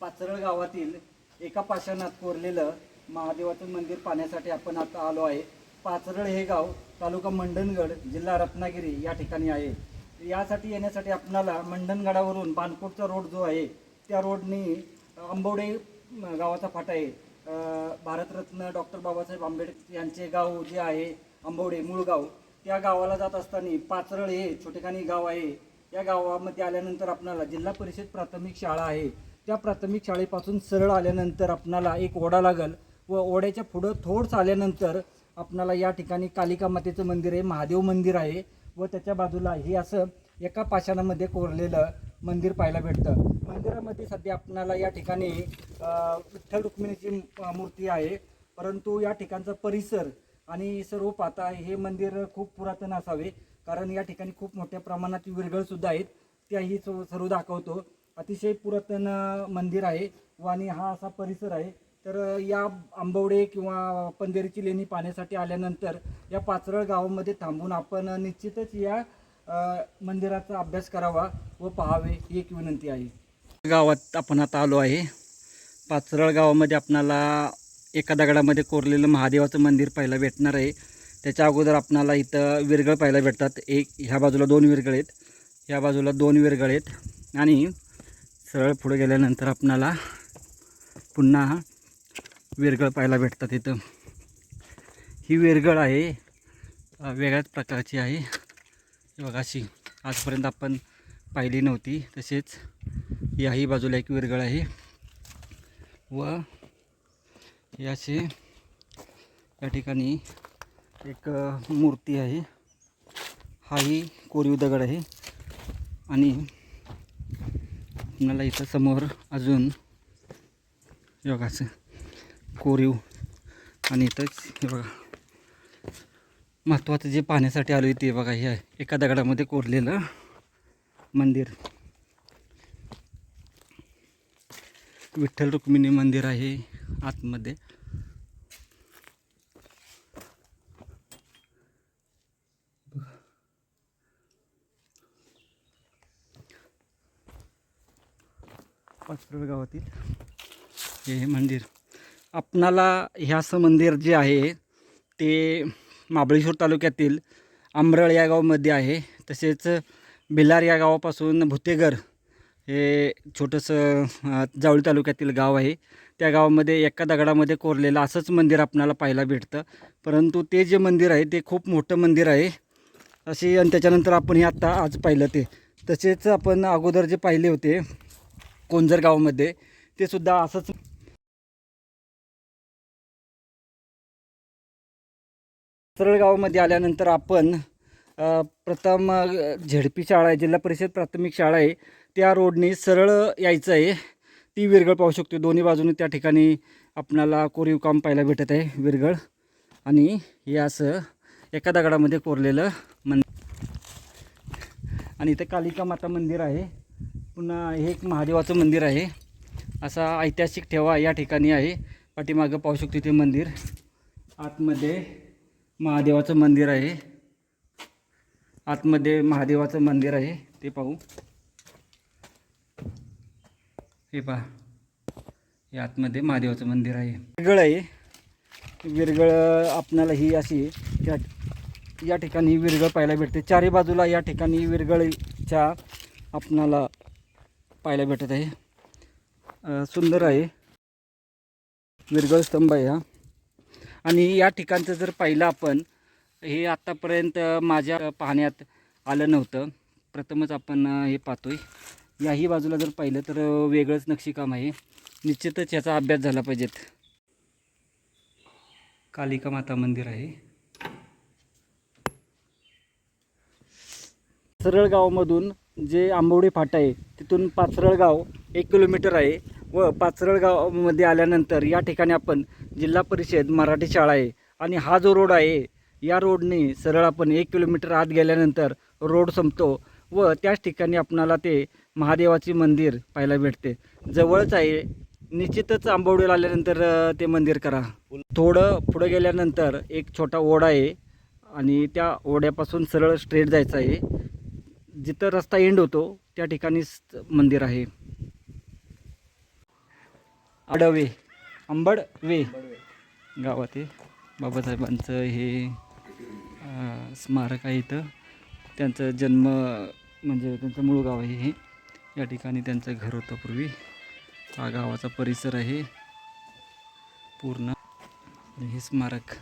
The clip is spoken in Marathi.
पाचरळ गावातील एका पाषाणात कोरलेलं महादेवाचं मंदिर पाहण्यासाठी आपण आता आलो आहे. पाचरळ हे गाव तालुका मंडणगड जिल्हा रत्नागिरी या ठिकाणी आहे. यासाठी येण्यासाठी आपणाला मंडणगडावरून बानकोटचा रोड जो आहे त्या रोडनी आंबवडे गावाचा फाटा आहे. भारतरत्न डॉक्टर बाबासाहेब आंबेडकर यांचे गाव जे आहे आंबवडे मूळ गाव त्या गावाला जात असताना पाचरळ हे छोटेखानी गाव आहे. या गावामध्ये आल्यानंतर आपणाला जिल्हा परिषद प्राथमिक शाळा आहे. त्या प्राथमिक शाळेपासून सरळ आल्यानंतर आपणाला एक ओढा लागल व ओढ्याच्या पुढं थोडंच आल्यानंतर आपणाला या ठिकाणी कालिका मातेचं मंदिर आहे महादेव मंदिर आहे व त्याच्या बाजूला हे असं एका पाषाणामध्ये कोरलेलं मंदिर पाहायला भेटतं. मंदिरामध्ये सध्या आपणाला या ठिकाणी विठ्ठल रुक्मिणीची मूर्ती आहे. परंतु या ठिकाणचा परिसर आणि सर्व पाहता हे मंदिर खूप पुरातन असावे. कारण या ठिकाणी खूप मोठ्या प्रमाणात विरगळसुद्धा आहेत. त्याही सर्व दाखवतो. अतिशय पुरातन मंदिर आहे व आणि हा असा परिसर आहे. तर या आंबवडे किंवा पंधेरीची लेणी पाहण्यासाठी आल्यानंतर या पाचरळ गावामध्ये थांबून आपण निश्चितच या मंदिराचा अभ्यास करावा व पाहावे ही एक विनंती आहे. गावात आपण आता आलो आहे. पाचरळ गावामध्ये आपणाला एका दगडामध्ये कोरलेलं महादेवाचं मंदिर पाहायला भेटणार आहे. त्याच्या अगोदर आपणाला इथं विरगळ पाहायला भेटतात. एक ह्या बाजूला दोन विरगळ आहेत. ह्या बाजूला दोन विरगळ आहेत. आणि सरळ पुढे गेल्यानंतर आपणाला पुन्हा विरगळ पाहायला भेटतात इथं. ही विरगळ आहे वेगळ्याच प्रकारची आहे. बघाशी बघा अशी आजपर्यंत आपण पाहिली नव्हती. तसेच याही बाजूला एक विरगळ आहे व याचे या ठिकाणी एक मूर्ती आहे. हाही कोरीव दगड आहे आणि आपल्याला इथं समोर अजून योगाचं कोरीव आणि इथंच हे बघा. महत्त्वाचं जे पाहण्यासाठी आलो ते बघा हे आहे. एका दगडामध्ये कोरलेलं मंदिर. विठ्ठल रुक्मिणी मंदिर आहे आतमध्ये. पाचपळ गावातील हे मंदिर. आपणाला हे असं मंदिर जे आहे ते महाबळेश्वर तालुक्यातील आंबरळ या गावामध्ये आहे. तसेच बिलार या गावापासून भुतेगर हे छोटंसं जावळी तालुक्यातील गाव आहे. त्या गावामध्ये एका दगडामध्ये कोरलेलं असंच मंदिर आपणाला पाहायला भेटतं. परंतु ते जे मंदिर आहे ते खूप मोठं मंदिर आहे. असे आणि त्याच्यानंतर आपण हे आत्ता आज पाहिलं ते. तसेच आपण अगोदर जे पाहिले होते कोंजर गावामध्ये ते सुद्धा असंच सरळ गावामध्ये आल्यानंतर आपण प्रथम झेडपी शाळा आहे जिल्हा परिषद प्राथमिक शाळा आहे. त्या रोडने सरळ यायचं आहे. ती विरगळ पाहू शकतो. दोन्ही बाजूने त्या ठिकाणी आपणाला कोरीव काम पाहायला भेटत आहे विरगळ आणि हे असं एका दगडामध्ये कोरलेलं मन आणि इथं कालिका माता मंदिर आहे. पुन्हा हे एक महादेवाचं मंदिर आहे. असा ऐतिहासिक ठेवा या ठिकाणी आहे. पाठीमागं पाहू शकतो ते मंदिर. आतमध्ये महादेवाचं मंदिर आहे. आतमध्ये महादेवाचं मंदिर आहे. ते पाहू. हे पहा. हे आतमध्ये महादेवाचं मंदिर आहे. विरगळ आहे. विरगळ आपणाला ही अशी या या ठिकाणी विरगळ पाहायला भेटते. चारी बाजूला या ठिकाणी विरगळच्या आपणाला पाहायला भेटत आहे. सुंदर आहे. विरगळ स्तंभ आहे हा. आणि या ठिकाणचं जर पाहिलं आपण हे आत्तापर्यंत माझ्या पाहण्यात आलं नव्हतं. प्रथमच आपण हे हे पाहतोय. याही बाजूला जर पाहिलं तर वेगळंच नक्षीकाम आहे. निश्चितच याचा अभ्यास झाला पाहिजेत. कालिका माता मंदिर आहे. सरळ गावामधून जे आंबवडी फाटा आहे तिथून पाचरळ गाव एक किलोमीटर आहे व पाचरळ गावामध्ये आल्यानंतर या ठिकाणी आपण जिल्हा परिषद मराठी शाळा आहे आणि हा जो रोड आहे या रोडने सरळ आपण एक किलोमीटर आत गेल्यानंतर रोड संपतो व त्याच ठिकाणी आपणाला ते महादेवाचे मंदिर पाहायला भेटते. जवळच आहे निश्चितच आंबवडीला आल्यानंतर ते मंदिर करा. थोडं पुढं गेल्यानंतर एक छोटा ओढा आहे आणि त्या ओढ्यापासून सरळ स्ट्रेट जायचं आहे. जिथं रस्ता एंड होतो त्या ठिकाणीच मंदिर आहे. आडवे अंबड वे गावात आहे. बाबासाहेबांचं हे स्मारक आहे इथं. त्यांचं जन्म म्हणजे त्यांचं मूळ गाव आहे हे. या ठिकाणी त्यांचं घर होतं पूर्वी. हा गावाचा परिसर आहे. पूर्ण. हे स्मारक